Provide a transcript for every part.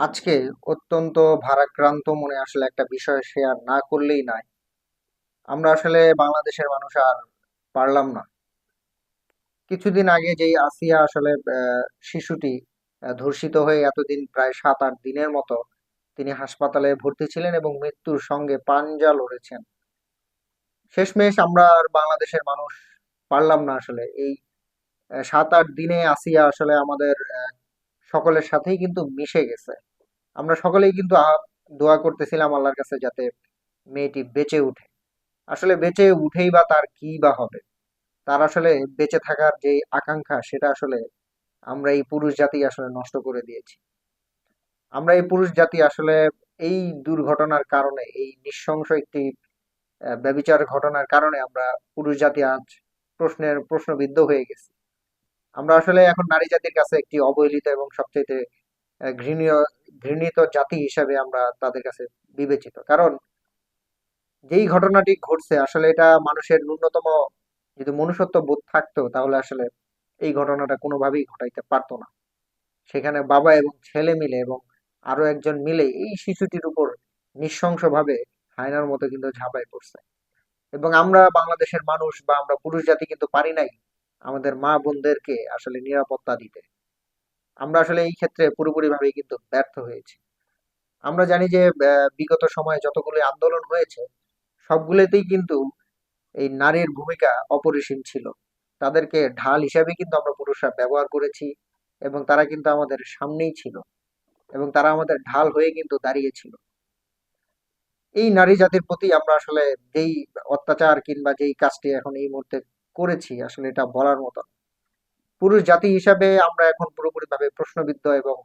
আজকে অত্যন্ত ভারাক্রান্ত মনে আসলে একটা বিষয় শেয়ার না করলেই নয়। আমরা আসলে বাংলাদেশের মানুষ আর পারলাম না। কিছুদিন আগে যেই আসিয়া আসলে শিশুটি ধর্ষিত হয়ে এতদিন প্রায় সাত আট দিনের মতো তিনি হাসপাতালে ভর্তি ছিলেন এবং মৃত্যুর সঙ্গে পাঞ্জা লড়েছেন। শেষমেশ আমরা আর বাংলাদেশের মানুষ পারলাম না আসলে। এই সাত আট দিনে আসিয়া আসলে আমাদের সকলের সাথেই কিন্তু মিশে গেছে। আমরা সকলেই কিন্তু দোয়া করতেছিলাম আল্লাহর কাছে যাতে মেয়েটি বেঁচে উঠে। আসলে বেঁচে উঠেই বা তার কি বা হবে? তার আসলে বেঁচে থাকার যে আকাঙ্ক্ষা সেটা আসলে আমরা এই পুরুষ জাতি আসলে নষ্ট করে দিয়েছি। আমরা এই পুরুষ জাতি আসলে এই দুর্ঘটনার কারণে এই নৃশংস একটি আহ, ব্যভিচার ঘটনার কারণে আমরা পুরুষ জাতি আজ প্রশ্নের প্রশ্নবিদ্ধ হয়ে গেছি। আমরা আসলে এখন নারী জাতির কাছে একটি অবহেলিত এবং সবচেয়ে ঘৃণীয় ঘৃণিত জাতি হিসাবে আমরা তাদের কাছে বিবেচিত। কারণ যেই ঘটনাটি ঘটছে, আসলে এটা মানুষের ন্যূনতম যদি মনুষ্যত্ব বোধ থাকতো, তাহলে আসলে এই ঘটনাটা কোনোভাবেই ঘটাইতে পারতো না। সেখানে বাবা এবং ছেলে মিলে এবং আরও একজন মিলে এই শিশুটির উপর নৃশংসভাবে হায়নার মতো কিন্তু ঝাঁপায় পড়ছে। এবং আমরা বাংলাদেশের মানুষ বা আমরা পুরুষ জাতি কিন্তু পারি নাই আমাদের মা বোনদেরকে আসলে নিরাপত্তা দিতে। আমরা আসলে এই ক্ষেত্রে পুরোপুরিভাবেই কিন্তু ব্যর্থ হয়েছি। আমরা জানি যে বিগত সময়ে যতগুলো আন্দোলন হয়েছে, সবগুলোতেই কিন্তু এই নারীর ভূমিকা অপরিসীম ছিল। তাদেরকে ঢাল হিসাবে কিন্তু আমরা পুরুষরা ব্যবহার করেছি এবং তারা কিন্তু আমাদের সামনেই ছিল এবং তারা আমাদের ঢাল হয়ে কিন্তু দাঁড়িয়েছিল এই নারী জাতির প্রতি আমরা আসলে যেই অত্যাচার কিংবা যেই কাজটি এখন এই মুহূর্তে করেছি, আসলে এটা বলার মতো না। পুরুষ জাতি হিসাবে আমরা এখন পুরোপুরি ভাবে প্রশ্নবিদ্ধ এবং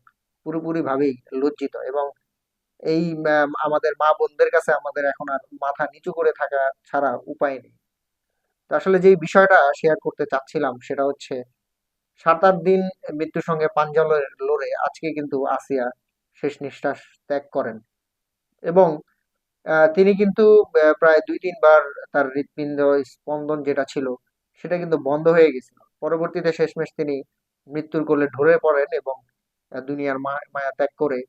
পুরোপুরি ভাবেই লজ্জিত এবং এই আমাদের মা বোনদের কাছে আমাদের এখন আর মাথা নিচু করে থাকা ছাড়া উপায় নেই। তো আসলে যেই বিষয়টা শেয়ার করতে চাচ্ছিলাম সেটা হচ্ছে, সাত আট দিন মৃত্যুর সঙ্গে পাঞ্জা লড়ে আজকে কিন্তু আসিয়া শেষ নিঃশ্বাস ত্যাগ করেন। এবং তিনি কিন্তু প্রায় দুই তিনবার তার হৃৎপিণ্ড স্পন্দন যেটা ছিল, সেটা কিন্তু বন্ধ হয়ে গেছিল। পরবর্তীতে শেষমেশ তিনি মৃত্যুর কোলে ঢলে পড়েন এবং দুনিয়ার মায়া ত্যাগ করে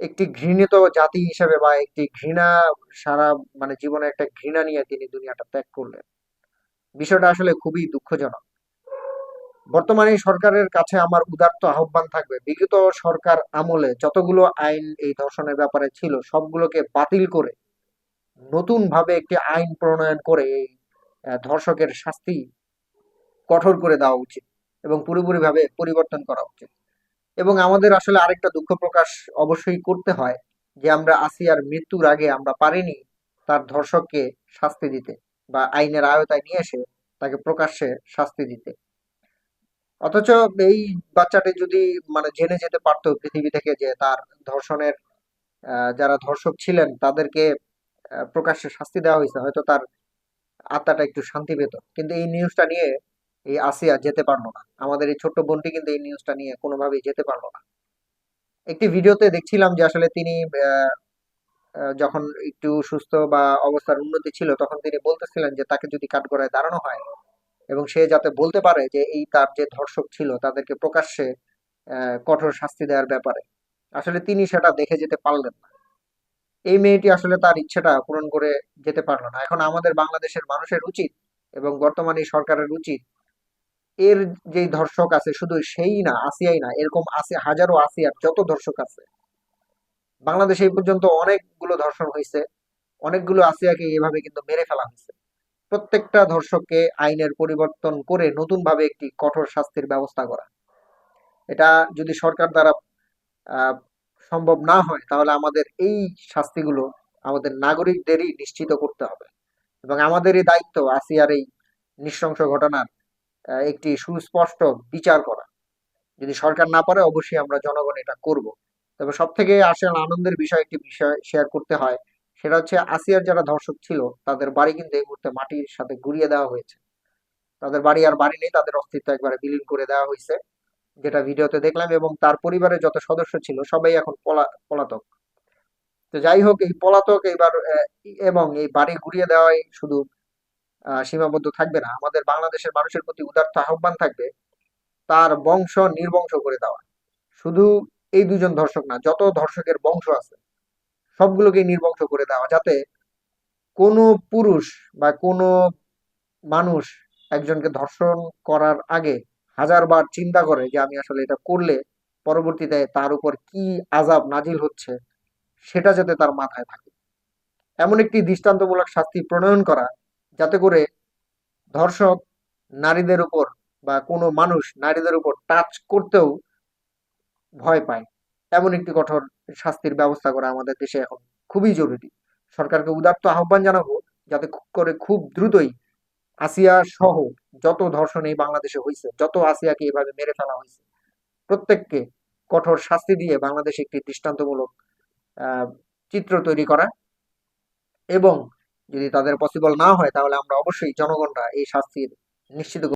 একটি ঘৃণিত জাতি হিসেবে বা একটি ঘৃণা সারা মানে জীবনে একটা ঘৃণা নিয়ে তিনি দুনিয়াটা ত্যাগ করলেন। বিষয়টা আসলে খুবই দুঃখজনক। বর্তমানে সরকারের কাছে আমার উদার্ত আহ্বান থাকবে, বিগত সরকার আমলে যতগুলো আইন এই ধর্ষণের ব্যাপারে ছিল, সবগুলোকে বাতিল করে নতুন ভাবে একটি আইন প্রণয়ন করে এই ধর্ষকের শাস্তি কঠোর করে দেওয়া উচিত এবং পুরোপুরি ভাবে পরিবর্তন করা উচিত। এবং আমাদের আসলে আরেকটা দুঃখ প্রকাশ অবশ্যই করতে হয় যে আমরা আসিয়ার মৃত্যুর আগে আমরা পারিনি তার ধর্ষককে শাস্তি দিতে বা আইনের আয়তায় নিয়ে এসে তাকে প্রকাশ্যে শাস্তি দিতে। অথচ এই বাচ্চাটি যদি মানে জেনে যেতে পারতো পৃথিবী থেকে যে তার ধর্ষণের যারা ধর্ষক ছিলেন তাদেরকে প্রকাশ্যে শাস্তি দেওয়া হয়েছে, হয়তো তার আত্মাটা একটু শান্তি পেত। কিন্তু এই নিউজটা নিয়ে এই আসিয়া যেতে পারল না। আমাদের এই ছোট্ট বোনটি কিন্তু এই নিউজটা নিয়ে কোনোভাবেই যেতে পারল না। একটি ভিডিওতে দেখছিলাম যে আসলে তিনি যখন একটু সুস্থ বা অবস্থার উন্নতি ছিল, তখন তিনি বলতেছিলেন যে তাকে যদি কাঠগড়ায় দাঁড়ানো হয় এবং সে যাতে বলতে পারে যে এই তার যে ধর্ষক ছিল, তাদেরকে প্রকাশ্যে কঠোর শাস্তি দেওয়ার ব্যাপারে। আসলে তিনি সেটা দেখে যেতে পারলেন না। এই মেয়েটি আসলে তার ইচ্ছেটা পূরণ করে যেতে পারল না। এখন আমাদের বাংলাদেশের মানুষের উচিত এবং বর্তমানে সরকারের উচিত এর যে ধর্ষক আছে, শুধু সেই না, আসিয়াই না, এরকম আছে হাজারো আসিয়ার যত ধর্ষক আছে। বাংলাদেশে এই পর্যন্ত অনেকগুলো ধর্ষণ হয়েছে অনেকগুলো আসিয়াকে এভাবে কিন্তু মেরে ফেলা হয়েছে প্রত্যেকটা ধর্ষককে আইনের পরিবর্তন করে নতুন ভাবে একটি কঠোর শাস্তির ব্যবস্থা করা। এটা যদি সরকার দ্বারা সম্ভব না হয়, তাহলে আমাদের এই শাস্তিগুলো আমাদের নাগরিকদেরই নিশ্চিত করতে হবে। এবং আমাদেরই দায়িত্ব আসিয়ার এই নৃশংস ঘটনার একটি সুস্পষ্ট বিচার করা। যদি সরকার না পারে অবশ্যই আমরা জনগণ এটা করব। তবে সব থেকে আসলে আনন্দের বিষয় একটি বিষয় শেয়ার করতে হয় সেটা হচ্ছে আসিয়ার যারা ধর্ষক ছিল তাদের বাড়ি কিন্তু এই মুহূর্তে মাটির সাথে গুড়িয়ে দেওয়া হয়েছে। তাদের বাড়ি আর বাড়ি নেই তাদের অস্তিত্ব একবারে বিলীন করে দেওয়া হয়েছে যেটা ভিডিওতে দেখলাম এবং তার পরিবারের যত সদস্য ছিল সবাই এখন পলা পলাতক। তো যাই হোক এই পলাতক এবার আহ, এবং এই বাড়ি ঘুরিয়ে দেওয়াই শুধু সীমাবদ্ধ থাকবে না। আমাদের বাংলাদেশের মানুষের প্রতি উদার্ত আহ্বান থাকবে, তার বংশ নির্বংশ করে দেওয়া। শুধু এই দুজন ধর্ষক না, যত ধর্ষকের বংশ আছে সবগুলোকে নির্বংশ করে দেওয়া, যাতে কোনো পুরুষ বা কোনো মানুষ একজনকে ধর্ষণ করার আগে হাজারবার চিন্তা করে যে আমি আসলে এটা করলে পরবর্তীতে তার উপর কি আজাব নাজিল হচ্ছে, সেটা যাতে তার মাথায় থাকে। এমন একটি দৃষ্টান্তমূলক শাস্তি প্রণয়ন করা যাতে করে ধর্ষক নারীদের উপর বা কোনো মানুষ নারীদের উপর টাচ করতেও ভয় পায়। এমন একটি কঠোর শাস্তির ব্যবস্থা করা আমাদের দেশে এখন খুবই জরুরি। সরকারকে উদাত্ত আহ্বান জানাব যাতে খুব করে খুব দ্রুতই আসিয়া সহ যত ধর্ষণ এই বাংলাদেশে হয়েছে যত আসিয়াকে এভাবে মেরে ফেলা হয়েছে প্রত্যেককে কঠোর শাস্তি দিয়ে বাংলাদেশে একটি দৃষ্টান্তমূলক চিত্র তৈরি করা এবং যদি তাদের পসিবল না হয় তাহলে আমরা অবশ্যই জনগণরা এই শাস্তির নিশ্চিত